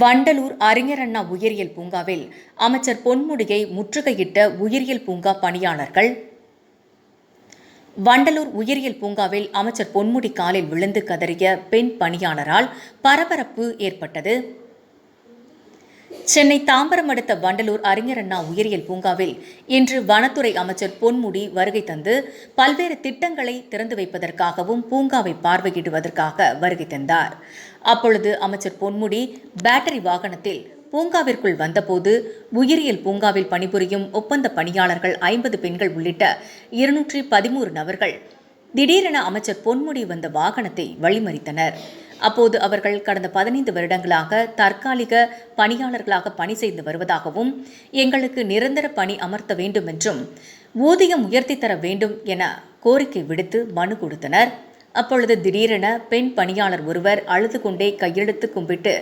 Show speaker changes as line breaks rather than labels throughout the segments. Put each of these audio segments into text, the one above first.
வண்டலூர் அறிஞர் அண்ணா உயிரியல் பூங்காவில் அமைச்சர் பொன்முடியை முற்றுகையிட்ட உயிரியல் பூங்கா பணியாளர்கள். வண்டலூர் உயிரியல் பூங்காவில் அமைச்சர் பொன்முடி காலில் விழுந்து கதறிய பெண் பணியாளரால் பரபரப்பு ஏற்பட்டது. சென்னை தாம்பரம் அடுத்த வண்டலூர் அறிஞர் அண்ணா உயிரியல் பூங்காவில் இன்று வனத்துறை அமைச்சர் பொன்முடி வருகை தந்து பல்வேறு திட்டங்களை திறந்து வைப்பதற்காகவும் பூங்காவை பார்வையிடுவதற்காக வருகை தந்தார். அப்பொழுது அமைச்சர் பொன்முடி பேட்டரி வாகனத்தில் பூங்காவிற்குள் வந்தபோது உயிரியல் பூங்காவில் பணிபுரியும் ஒப்பந்த பணியாளர்கள் ஐம்பது பெண்கள் உள்ளிட்ட இருநூற்றி பதிமூறு நபர்கள் திடீரென அமைச்சர் பொன்முடி வந்த வாகனத்தை வழிமறித்தனர். அப்போது அவர்கள் கடந்த பதினைந்து வருடங்களாக தற்காலிக பணியாளர்களாக பணி செய்து வருவதாகவும் எங்களுக்கு நிரந்தர பணி அமர்த்த வேண்டும் என்றும் ஊதியம் உயர்த்தி தர வேண்டும் என கோரிக்கை விடுத்து மனு கொடுத்தனர். அப்பொழுது திடீரென பெண் பணியாளர் ஒருவர் அழுது கொண்டே கையெழுத்து கும்பிட்டு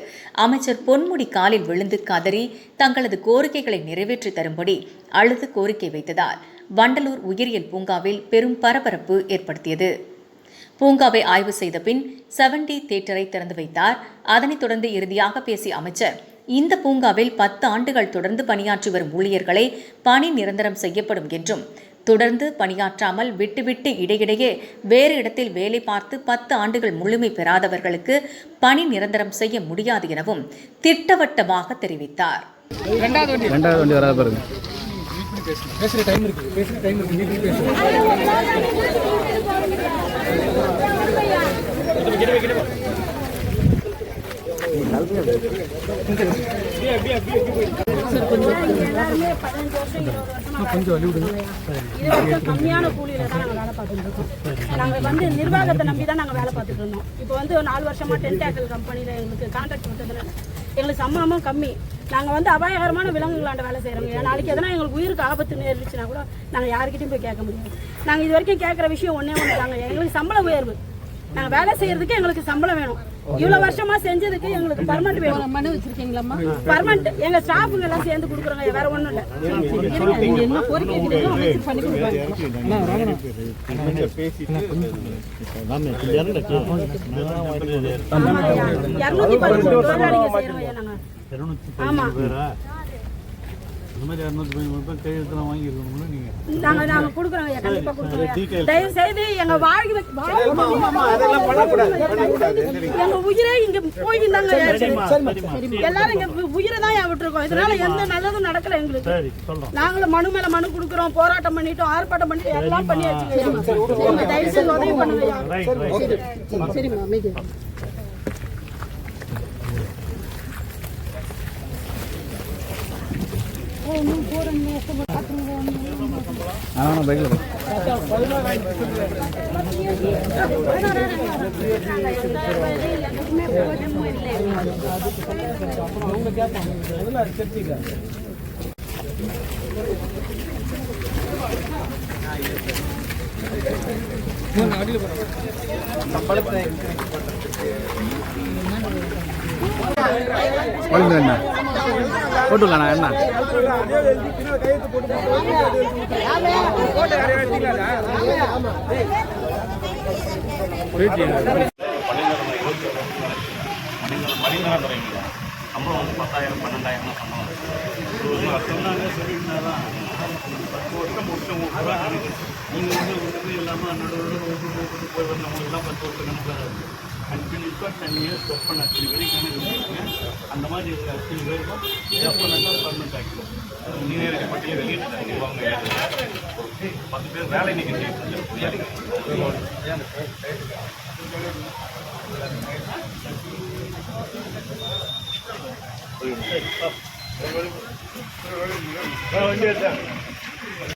அமைச்சர் பொன்முடி காலில் விழுந்து கதறி தங்களது கோரிக்கைகளை நிறைவேற்றி தரும்படி அழுது கோரிக்கை வைத்ததால் வண்டலூர் உயிரியல் பூங்காவில் பெரும் பரபரப்பு ஏற்படுத்தியது. பூங்காவை ஆய்வு செய்த பின் செவன்டி தியேட்டரை திறந்து வைத்தார். அதனைத் தொடர்ந்து இறுதியாக பேசிய அமைச்சர் இந்த பூங்காவில் பத்து ஆண்டுகள் தொடர்ந்து பணியாற்றி வரும் ஊழியர்களை பணி நிரந்தரம் செய்யப்படும் என்றும் தொடர்ந்து பணியாற்றாமல் விட்டுவிட்டு இடையிடையே வேறு இடத்தில் வேலை பார்த்து பத்து ஆண்டுகள் முழுமை பெறாதவர்களுக்கு பணி நிரந்தரம் செய்ய முடியாது எனவும் திட்டவட்டமாக தெரிவித்தார்.
ரெண்டாவது வண்டி.
ரெண்டாவது வண்டி வராது பாருங்க.
பேசுற டைம் இருக்கு பேசுற டைம் இருக்கு. நீங்க பேசுங்க கொஞ்சம் வழி விடுங்க
இது வந்து கம்மியான கூலியில தான் நாங்கள் வேலை பார்த்துட்டு இருக்கோம் நாங்கள் வந்து நிர்வாகத்தை நம்பி தான் நாங்கள் வேலை பார்த்துட்டு இருந்தோம் இப்போ வந்து ஒரு நாலு வருஷமா டென்டாக்கல் கம்பெனியில் எங்களுக்கு கான்ட்ராக்ட் கொடுத்ததுனால எங்களுக்கு சம்பளமும் கம்மி நாங்கள் வந்து அபாயகரமான விலங்குகளாண்ட வேலை செய்கிறோங்க நாளைக்கு எதனா எங்களுக்கு உயிருக்கு ஆபத்து நேரிடுச்சுன்னா கூட நாங்கள் யாருக்கிட்டையும் போய் கேட்க முடியாது. நாங்கள் இது வரைக்கும் கேட்குற விஷயம் ஒன்றே ஒன்று தாங்க எங்களுக்கு சம்பள உயர்வு. நாங்கள் வேலை செய்யறதுக்கு எங்களுக்கு சம்பளம் வேணும். இவ்வளோ வருஷமா செஞ்சதுக்கு எங்களுக்கு பர்மனெண்ட் வேணும்.
மனு வச்சிருக்கீங்களாம்மா?
பர்மனெண்ட் எங்க ஸ்டாஃபுங்க எல்லாம் சேர்ந்து கொடுக்குறோங்க வேற ஒன்றும் இல்லை.
என்ன கோரிக்கை பண்ணி கொடுப்பாங்க.
இரநூத்தி பதிமூணு ஆமா.
இந்த மாதிரி இரநூத்தி பதிமூணு பேர் கையெழுத்துலாம் வாங்கியிருக்கணும்ல நீங்கள்
நாங்க நாங்க கொடுக்குறோம் ஐயா. தயவு செய்து எங்க வாழ்க்கை எங்க உயிரே இங்க போயிருந்தாங்க எல்லாரும் இங்க உயிரை தான் விட்டுருக்கோம் இதனால எந்த நல்லதும் நடக்கல எங்களுக்கு நாங்களும் மனு மேல மனு கொடுக்குறோம் போராட்டம் பண்ணிட்டோம் ஆர்ப்பாட்டம் பண்ணிட்டு எல்லாம் பண்ணியாச்சு தயவு செய்து உதவி பண்ணுங்க ஐயா.
ரைட் ரைட்
சரிம்மா அமைதி
ஆனால் பைக்கில் ஒழுங்கு என்ன? போட்டுடலாண்ணா என்ன?
வந்து பத்தாயிரம் பன்னெண்டாயிரம் தான் சொன்னாங்க சொல்லியிருந்தாதான் பத்து வருஷம் முடிச்சு நீங்கள் வந்து ஒன்றுமே இல்லாமல் நடுவில் ஒன்று போய் வந்தவங்களுக்குலாம் பத்து வருஷம் கணக்காக இருக்குது கண்டினியூஸாக இப்போ டென் இயர்ஸ் ஒர்க் பண்ண அத்தனை பேரும் கணக்கு வச்சுருக்கீங்க அந்த மாதிரி இருக்கிற அத்தனை பேருக்கும் ஒர்க் பண்ணால் பர்மனெண்ட் ஆகிடும் இன்ஜினியரிங் பட்டியல் வெளியிட்டாங்க நிர்வாகம் பத்து பேர் வேலை நீக்கம் புரியாது வண்டி எடுத்தேன்